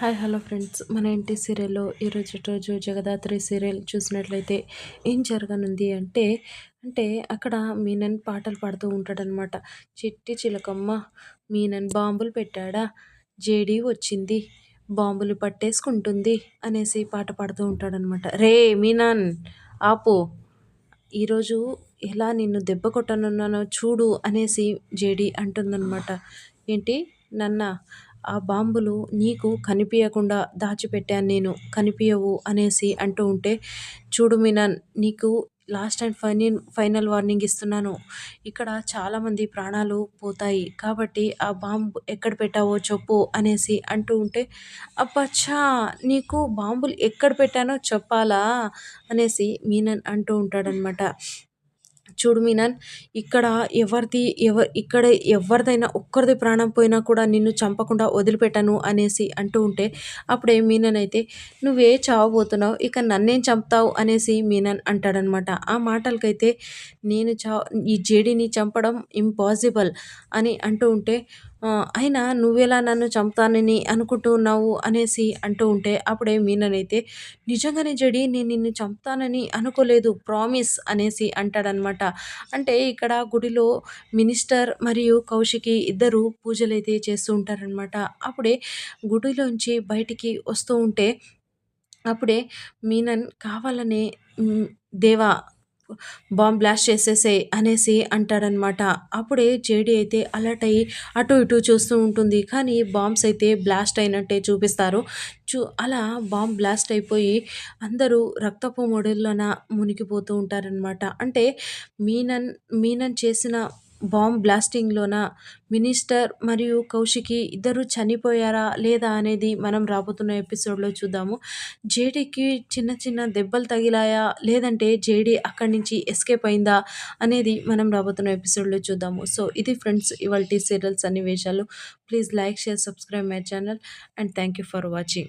Hi hello friends. మన ఇంటి సీరియల్లో ఈరోజు రోజు జగదాత్రి సీరియల్ చూసినట్లయితే ఏం జరగనుంది అంటే అంటే అక్కడ మీనన్ పాటలు పాడుతూ ఉంటాడనమాట చిట్టి చిలకమ్మ మీనన్ బాంబులు పెట్టాడా? జేడీ వచ్చింది బాంబులు పట్టేసుకుంటుంది అనేసి పాట పాడుతూ ఉంటాడనమాట రే మీనన్ ఆపు. ఈరోజు ఎలా నిన్ను దెబ్బ కొట్టనున్నానో చూడు అనేసి జేడీ అంటుందన్నమాట. ఏంటి? నన్న ఆ బాంబులు నీకు కనిపించకుండా దాచిపెట్టాను నేను. కనిపించవు అనేసి అంటూ ఉంటే చూడు మీనన్ నీకు last and final final warning ఇస్తున్నాను. ఇక్కడ చాలామంది ప్రాణాలు పోతాయి. కాబట్టి ఆ బాంబు ఎక్కడ పెట్టావో చెప్పు అనేసి అంటూ ఉంటే అప్పచ్చా నీకు బాంబులు ఎక్కడ పెట్టానో చెప్పాలా అనేసి మీనన్ అంటూ ఉంటాడనమాట చూడు మీనన్ ఇక్కడ ఎవరిది ఎవ ఇక్కడ ఎవరిదైనా ఒక్కరిది ప్రాణం పోయినా కూడా నిన్ను చంపకుండా వదిలిపెట్టను అనేసి అంటూ ఉంటే అప్పుడే మీనన్ అయితే నువ్వే చావబోతున్నావు ఇక నన్నేం చంపుతావు? అనేసి మీనన్ అంటాడనమాట. ఆ మాటలకైతే నేను చా ఈ జేడీని చంపడం ఇంపాసిబుల్ అని అంటూ ఉంటే అయినా నువ్వెలా నన్ను చంపుతానని అనుకుంటూ ఉన్నావు అనేసి అంటూ ఉంటే అప్పుడే మీననైతే నిజంగానే జడి నేను నిన్ను చంపుతానని అనుకోలేదు ప్రామిస్ అనేసి అంటాడనమాట. అంటే ఇక్కడ గుడిలో మినిస్టర్ మరియు కౌశికి ఇద్దరు పూజలైతే చేస్తూ ఉంటారనమాట. అప్పుడే గుడిలోంచి బయటికి వస్తూ ఉంటే అప్పుడే మీనన్ కావాలనే దేవా బాంబ్ బ్లాస్ట్ చేసేసే అనేసి అంటాడనమాట. అప్పుడే జేడీ అయితే అలర్ట్ అయ్యి అటు ఇటు చూస్తూ ఉంటుంది. కానీ బాంబ్స్ అయితే బ్లాస్ట్ అయినట్టే చూపిస్తారు. చూ అలా బాంబ్ బ్లాస్ట్ అయిపోయి అందరూ రక్తపు మొడుల్లోన మునిగిపోతూ ఉంటారనమాట. అంటే మీనన్ మీనన్ చేసిన బాంబ్ బ్లాస్టింగ్లోన మినిస్టర్ మరియు కౌశికి ఇద్దరు చనిపోయారా లేదా అనేది మనం రాబోతున్న ఎపిసోడ్లో చూద్దాము. జేడీకి చిన్న చిన్న దెబ్బలు తగిలాయా లేదంటే జేడీ అక్కడి నుంచి ఎస్కేప్ అయిందా అనేది మనం రాబోతున్న ఎపిసోడ్లో చూద్దాము. సో ఇది ఫ్రెండ్స్ ఇవాళ సీరియల్స్ సన్నివేశాలు. Please like share subscribe my channel and thank you for watching.